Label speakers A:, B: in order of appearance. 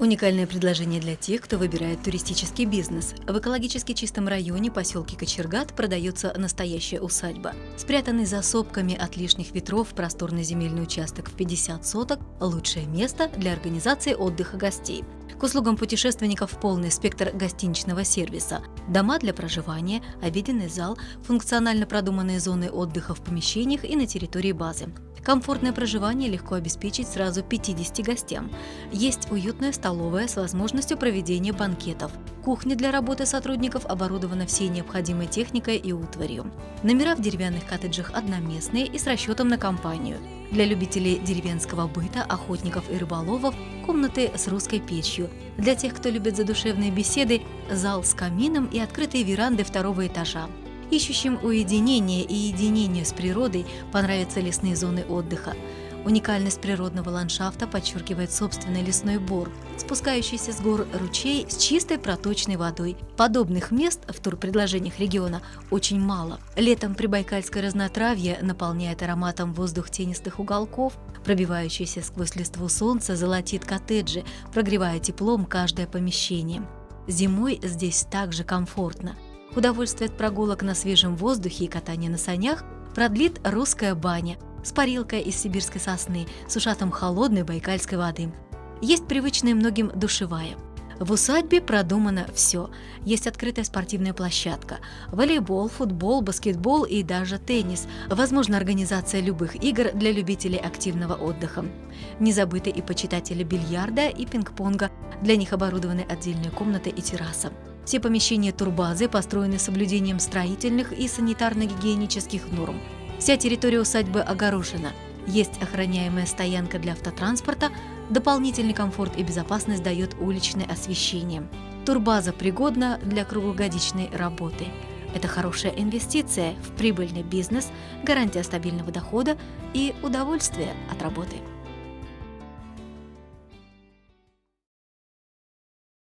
A: Уникальное предложение для тех, кто выбирает туристический бизнес. В экологически чистом районе поселке Кочергат продается настоящая усадьба. Спрятанный за сопками от лишних ветров просторный земельный участок в 50 соток – лучшее место для организации отдыха гостей. К услугам путешественников полный спектр гостиничного сервиса. Дома для проживания, обеденный зал, функционально продуманные зоны отдыха в помещениях и на территории базы. Комфортное проживание легко обеспечить сразу 50 гостям. Есть уютная столовая с возможностью проведения банкетов. Кухня для работы сотрудников оборудована всей необходимой техникой и утварью. Номера в деревянных коттеджах одноместные и с расчетом на компанию. Для любителей деревенского быта, охотников и рыболовов – комнаты с русской печью. Для тех, кто любит задушевные беседы – зал с камином и открытые веранды второго этажа. Ищущим уединения и единения с природой понравятся лесные зоны отдыха. Уникальность природного ландшафта подчеркивает собственный лесной бор, спускающийся с гор ручей с чистой проточной водой. Подобных мест в турпредложениях региона очень мало. Летом прибайкальское разнотравье наполняет ароматом воздух тенистых уголков, пробивающийся сквозь листву солнца золотит коттеджи, прогревая теплом каждое помещение. Зимой здесь также комфортно. Удовольствие от прогулок на свежем воздухе и катания на санях продлит русская баня с парилкой из сибирской сосны, с ушатом холодной байкальской воды. Есть привычная многим душевая. В усадьбе продумано все. Есть открытая спортивная площадка, волейбол, футбол, баскетбол и даже теннис. Возможна организация любых игр для любителей активного отдыха. Не забыты и почитатели бильярда и пинг-понга. Для них оборудованы отдельные комнаты и терраса. Все помещения турбазы построены с соблюдением строительных и санитарно-гигиенических норм. Вся территория усадьбы огорожена. Есть охраняемая стоянка для автотранспорта, дополнительный комфорт и безопасность дает уличное освещение. Турбаза пригодна для круглогодичной работы. Это хорошая инвестиция в прибыльный бизнес, гарантия стабильного дохода и удовольствия от работы.